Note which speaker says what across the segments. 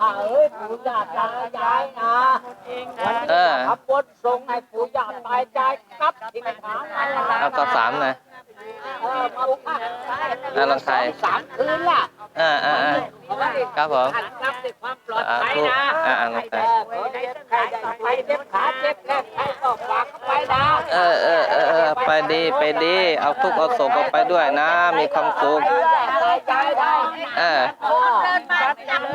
Speaker 1: ข้าเอ้ยปู่ย่าตายายนะวันนี้
Speaker 2: เออ
Speaker 1: ขับรถส่งให้ปู่ย่าตายายกลับที่ฐานนั่นและ
Speaker 2: เอาก็สามหน่อย
Speaker 1: เออมาพัก
Speaker 2: อะลองใคร
Speaker 1: สามคืนล่ะ
Speaker 2: อ่าอ่าอ่าครับผม
Speaker 1: ท่านกลับด้วยความปลอดภัยนะ
Speaker 2: อ่าอ่าลองใคร
Speaker 1: เออใครได้ไปเจ็บขาเจ็บแข้งใครก็ฝากเขาไปนะ
Speaker 2: เออเออเออเออไปดีไปดีเอาทุกข์เอาโศกออกไปด้วยนะ มีความสุข
Speaker 1: ตายใจได้
Speaker 2: เออ
Speaker 1: เออ
Speaker 2: เออเตอ
Speaker 1: กลั บ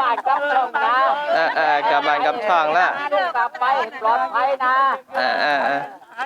Speaker 1: บ้านกลับช่องนะ
Speaker 2: เออเออกลับบ้านกลับช่องละ
Speaker 1: ลูกกลับไปปลอดภัยนะ
Speaker 2: เออเออเออ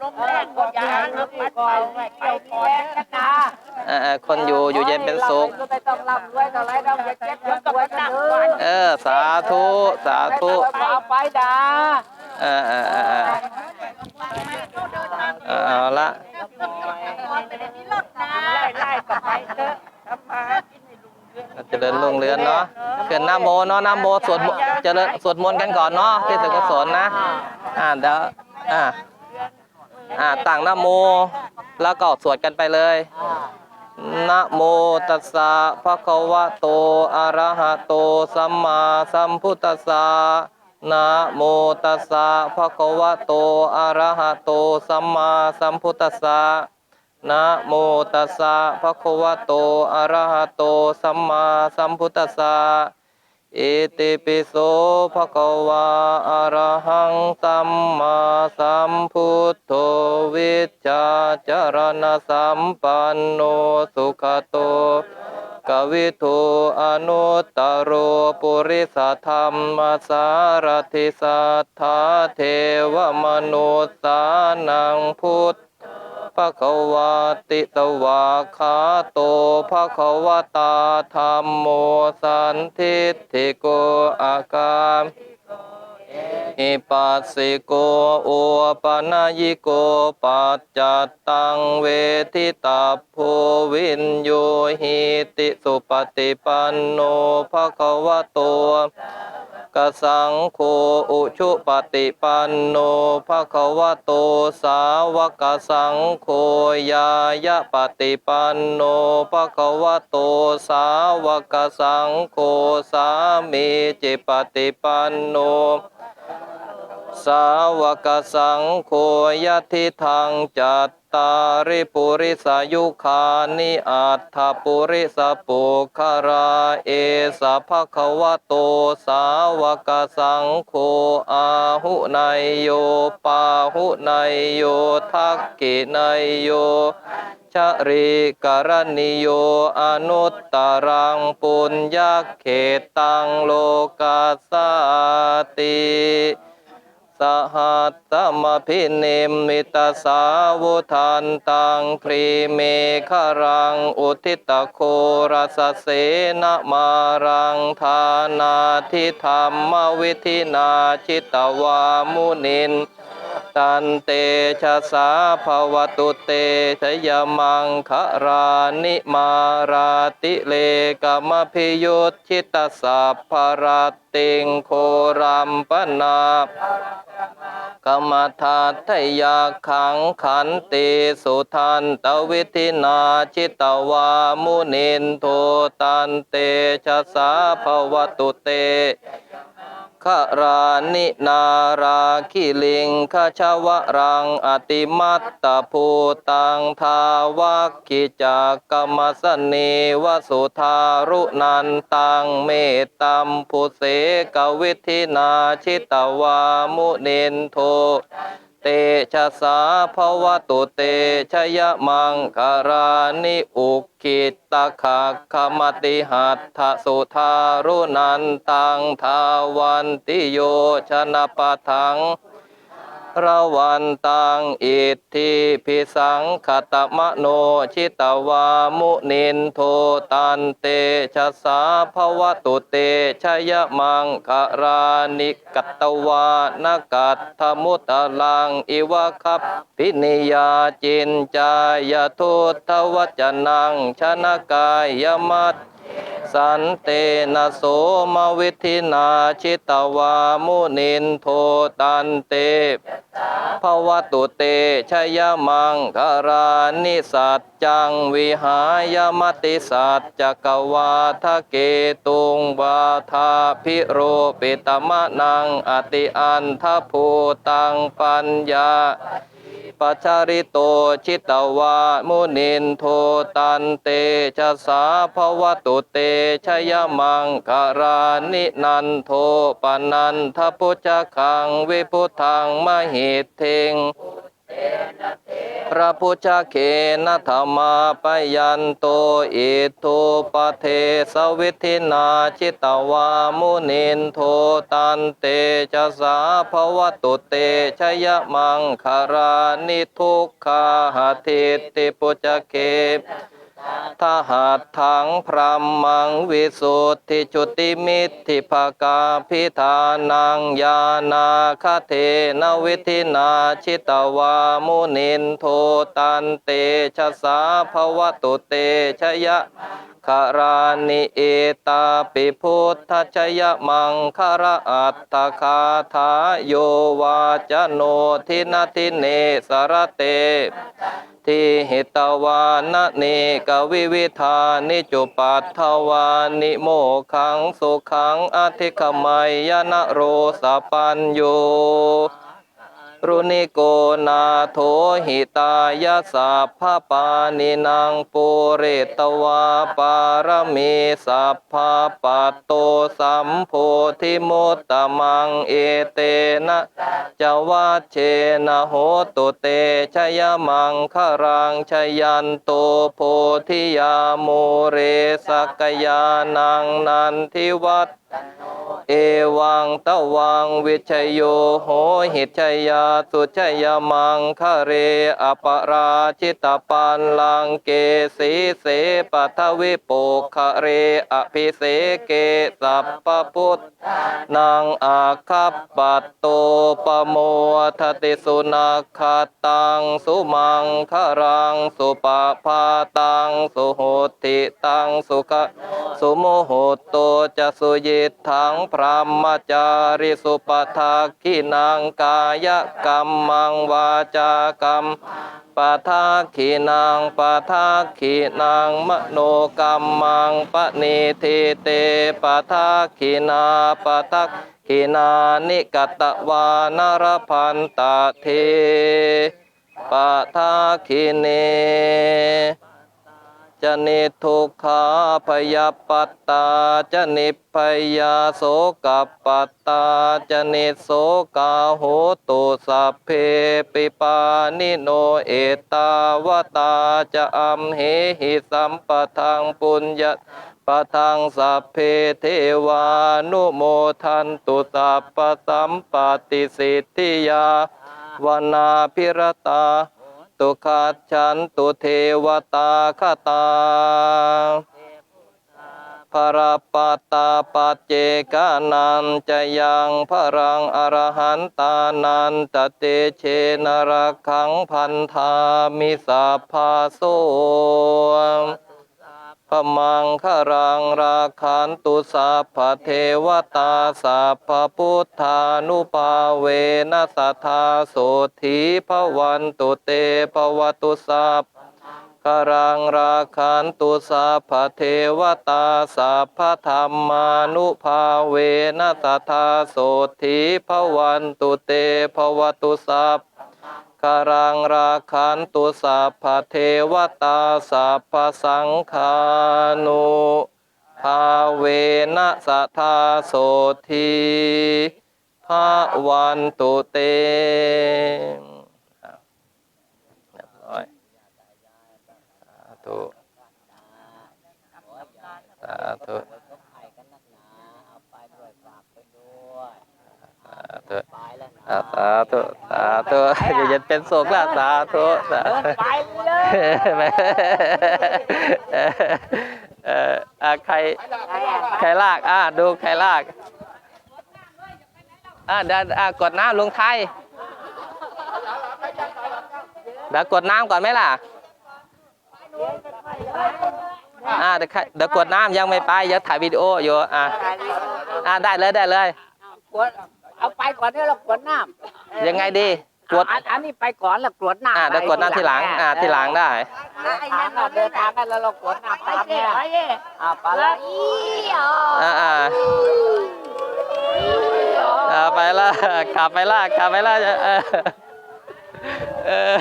Speaker 1: ลมแรงก็อย่าลุกก่อนไปมีแรงกันนะ
Speaker 2: เออเออคนอยู่อยู่เย็นเป็นสุข
Speaker 1: ก็ไม่ต้องร่ำรวยเท่าไรต้องอย่าเจ็บอย่าป่วยกันเลย
Speaker 2: เออสาธุสาธุ
Speaker 1: เอาไปนะ
Speaker 2: เออเออเออเออเออเอาละ
Speaker 1: ไล่กับไปเถอะทำมา
Speaker 2: เจริญรุ่งเรืองเนาะเกินน้ำโมเนาะน้ำโมสวดมนต์เจริญสวดมนต์กันก่อนเนาะที่สุกุศลนะ อ่าเดี๋ยวอ่าอ่าต่างน้ำโม แล้วก็สวดกันไปเลยนะโมตัสสะภะคะวะโตอะระหะโตสัมมาสัมพุทธัสสะนะโมตัสสะภะคะวะโตอะระหะโตสัมมาสัมพุทธัสสะ นะโมตัสสะภะคะวะโต อะระหะโต สัมมาสัมพุทธัสสะ เอิติปิโสภะคะวะอะระหังสัมมาสัมพุทโธวิชชาจารณสัมปันโนสุขโตกวิทูอนุตตรโรปุริสธรรมสารทิสัทธาเทวมนุสานังพุทธะคะวะติตวาคาโตภะคะวตาธรรมโมสันทิฏฐิโกอาการอิปัสสิโกอุปนายิโกปัจจัตตังเวทิตาโพวินโยหิติสุปฏิปันโนภะคะวะโต กสังโฆอุชุปฏิปันโนภะคะวะโตสาวกสังโฆยายะปฏิปันโนภะคะวะโตสาวกสังโฆสามีจิปฏิปันโนสาวกสังโฆยะทิทังจัต ตาริปุริสายุคานิอัตถปุริสปุคาราเอสะภะคะวะโตสาวกสังโฆอาหุนายโยปาหุนายโยทักกินายโยชริกรณิโยอนุตตรังปุญญาเขตังโลกัสสาติ สหัตตมพินิมิตสาวุทันตังพรีเมฆรัง อุทิตโครสเสนมารังทานาทิธรรมวิธินาชิตวามุนินตันเตชะสาภวตุเตชยมังคะรานิมาราติเลกมพิยุตชิตสัพพรติงโครัมปนา กรรมฐาทยาขังขันติสุทันตวิธินาชิตวามุนินโทตันเตชะสาภวตุเต ขรานินาราคิลิงขชวรังอติมัตตภูตังทาวักขิจักกรรมสนีวสุธารุนันตังเมตตัมภูเสกวิธินาชิตวามุนินโท เตชะสาภวตุเตชยมังคารานิอุกิตตะขะขมติหัตถสุทารุนันตังทาวันติโยชนะปะทัง ระวันตังอิทธิพิสังขตมโนชิตวามุนินโทตันเตชะสาภวตุเตชยมังคารานิกัตตวานกัตถมุตตลังอิวะคับพินิยาจินจายทุทวจนังชนะกายมัต สันเตนะโสมวิธินาชิตวามุนินโทตันเตภวตุเตชยมังคารานิสัจจังวิหายมติสัจจกวาทะเกตุงบาทาพิโรปิตมะนังอติอันทภูตังปัญญา ปัจจาริโตชิตวามุนินโทตันเตชะสาภวตุเตชยมังคารานินันโทปนันทพุจคังวิพุทังมหิตเทง พระพุทธเขนะธรรมาปยันโตอิทุปเทสวิธินาชิตวามุนินโทตันเตจสสาภวตุเตชยมังคารานิทุกขาหทิติปุจเก ทหัตถังพรหมังวิสุทธิจุติมิตถิภกาพิธานังยานาคเทนวิธินาชิตวามุนินโทตันเตชะสาภวตุเตชยะคารานิเอตาปิพุทธชยมังคาระอัตตคาถาโยวาจโนทินาทิเนสรเตทิหิตวานะเนกวิวิธานิจุปัตถวานิโมขังสุขังอธิขมัยยนะโรสปัญโย รุณิโกนาโถหิตายาสัพพปานินางปุเรตวาปารมีสัพพปัตโตสัมโพธิมุตตมังเอเตนะจวัชเชนะโหตุเตชยมังคารังชยันโตโพธิยาโมเรสกยานังนันทิวัต เอวังตะวังวิชยโยโหหิตชยาสุชยมังคะเรอปราชิตปันลังเกสีเสปัทวิปุคะเรอภิเสเกสัพปพุทธนางอาคัปปัตโตปโมทติสุนัขตังสุมังคารังสุปาพาตังสุโหติตังสุข สุโมโหโตจะสุยิตถังพรหมจาริสุปทาคินังกายกรรมังวาจากรรมปทาขีนางปทาขีนางมโนกรรมังปณิทิเตปทาขีนาปะทาขีนานิกตวานรพันตะเทปทาขีเน จนิทุกขาพยาปัตตาจนิพยาโสกปัตตาจนิโสกาโหตุสัพเพปิปานิโนเอตาวตาจะอัมเหหิสัมปทังปุญญปะทังสัพเพเทวานุโมทันตุสัพพสัมปติสิทธิยาวนาพิรตา ตุขัดฉันตุเทวตาคตาภรปตตาปัจเจกานันจะยังพรังอรหันตานันตเตเชนรักขังพันธามิสาพพาโส พมังคารังราคันตุสัพเทวตาสัพพุทธานุภาเวนัสทธาโสธีพวันตุเตภวตุสัพคารังราคันตุสัพเทวตาสัพธรรมานุภาเวนัสทธาโสธีพวันตุเตภวตุสัพ กรังราคันตุสัพพเทวตาสัพพสังฆานุภาเวนะสัทธาโสทีภาวันตุเตอะเรียบร้อยสาธุสาธุ
Speaker 1: ไข่กันนักหนาเอาไปด้วยฝากไปด้วย
Speaker 2: สาธุ
Speaker 1: ไปแล้วนะ
Speaker 2: อะสาธุสาธุอย่า เย็นเป็นโศกละสาธุสา
Speaker 1: เดิน
Speaker 2: ธุ
Speaker 1: ไปเลย
Speaker 2: ไม่เออเอออะใครใครลากอะดูใครลากอะเดี๋ยวอะกดน้ำลุงไทยเดี๋ยวกดน้ำก่อนไหมล่ะอะเดี๋ยวเดี๋ยวกดน้ำยังไม่ไปเดี๋ยวถ่ายวิดีโออยู่อะอะได้เลยได้เลย
Speaker 1: กวดเอาไปก่อนเนี่ยเรากวดน้ำ
Speaker 2: ยังไงดี กด
Speaker 1: อันอันนี้ไปก่อนแล้วกวดน้ำ
Speaker 2: อะเดี๋ยวกดน้ำทีหลัง อะทีหลังได้
Speaker 1: เดินทางน่ะเดินทางกันแล้วเรากวดน้ำตามเนี่ยอะไปละ
Speaker 2: อ่าอ่าอ่าไปละกลับไปละกลับไปละเออเออ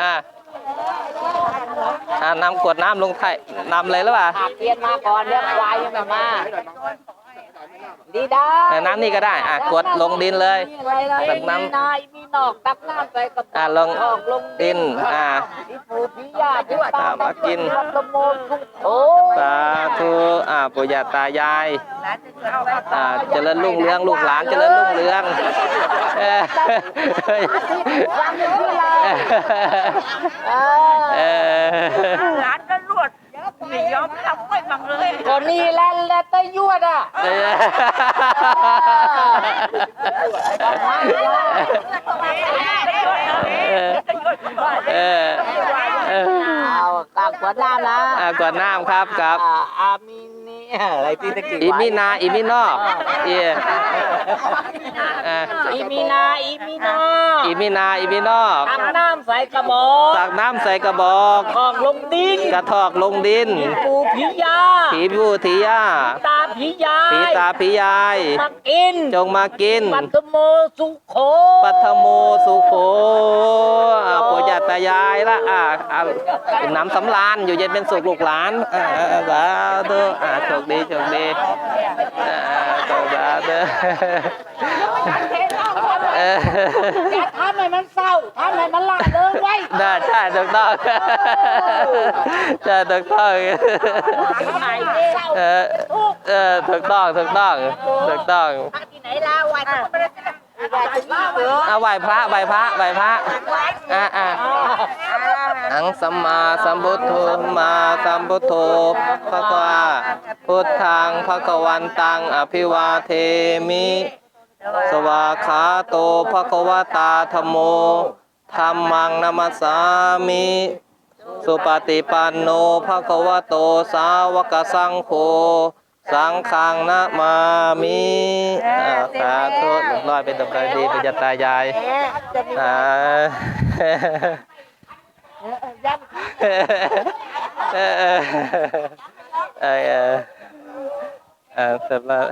Speaker 2: อ่าอ่านำกวดน้ำลงไทยนำเลยหรือเปล่า
Speaker 1: หากเทียนมาก่อนเดี๋ยวควายยังไม่มา ดีได้
Speaker 2: แต่น้ำนี่ก็ได้อะกดลงดินเลย
Speaker 1: อะไรเลย
Speaker 2: ตักน้ำ
Speaker 1: มีนายมีนอกตักน้ำใส่กระ
Speaker 2: อะ
Speaker 1: ป๋อง
Speaker 2: ลง
Speaker 1: ออกลง
Speaker 2: ดินอ่า
Speaker 1: พี่ปู่พี่ย่าพี่ตา
Speaker 2: อะมากิน
Speaker 1: วัดละโมทุกโอ้
Speaker 2: สาธุอ่าปู่ย่าตายายอ่าเจริญรุ่งเรืองลูกหลานเจริญรุ่งเรืองเออ
Speaker 1: ฟังอยู่ที่ไรเอ
Speaker 2: เอ
Speaker 1: อ
Speaker 2: อ
Speaker 3: หลานก็รวด ไม่ยอมทำไม่บังเลย
Speaker 1: ก็นี่แหละแหละตะยวดอะ
Speaker 2: เออเออเออ
Speaker 1: เอากางขวดน้ำนะ
Speaker 2: อ่ากวดน้ำครับครับ
Speaker 1: อ่าอามินี อะไรที่ตะกี้
Speaker 2: อีมินาอีมินอกเอียอ่า
Speaker 1: อีมินาอีมินา
Speaker 2: อีมินาอีมินอก
Speaker 1: ตักน้ำใส่กระบอก
Speaker 2: ตักน้ำใส่กระบอก
Speaker 1: ของลงดิน
Speaker 2: กระทอกลงดิน
Speaker 1: ปูผียา
Speaker 2: ผีผู้ถีย่า
Speaker 1: ตาผียาย
Speaker 2: ผีตาผียาย
Speaker 1: มากิน
Speaker 2: จงมากิน
Speaker 1: ปัตโมสุโข
Speaker 2: ปัทโมสุโขอ่าปู่ย่าตายายละอ่าอ่าน้ำสำราญอยู่เย็นเป็นสุขลูกหลานอ่าอ่าสาธุอ่าโชคดีโชคดีอ่าสาธุเออ
Speaker 1: แกทำให้มันเศร้าทำให้มันล่าเริงไว้
Speaker 2: ได้ใช่ถูกต้องใช่ถูกต้อง
Speaker 1: ทำไมเศร้า
Speaker 2: เออเออถูกต้องถูกต้องถูกต้อง
Speaker 1: ที่ไหนล่ะวันต้องไม่ได้ไหว้ที่นี่เหรอ
Speaker 2: เอาไหว้พระไหว้พระไหว้พระอ่าอ่า อังสัมมาสัมพุทโธมาสัมพุทโธภะคะวาพุทธังภะคะวันตังอภิวาเทมิ สวาขาโตภะคะวตาธมโมธัมมังนัมสสามิ สุปฏิปันโนภะคะวะโตสาวกสังโฆสังฆังนะมามิอ่าสาธุเรียบร้อยเป็นตบายดีเป็นยตายายอ่า เออเออเออเออเออเสร็จแล้ว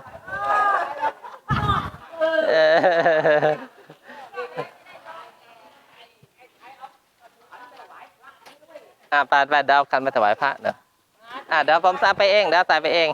Speaker 2: เอออ่าไปไปเดยวกันมาถวายพระเนอะอ่าเดี๋ยวผมใส่ไปเองเดี๋ยวใส่ไปเอง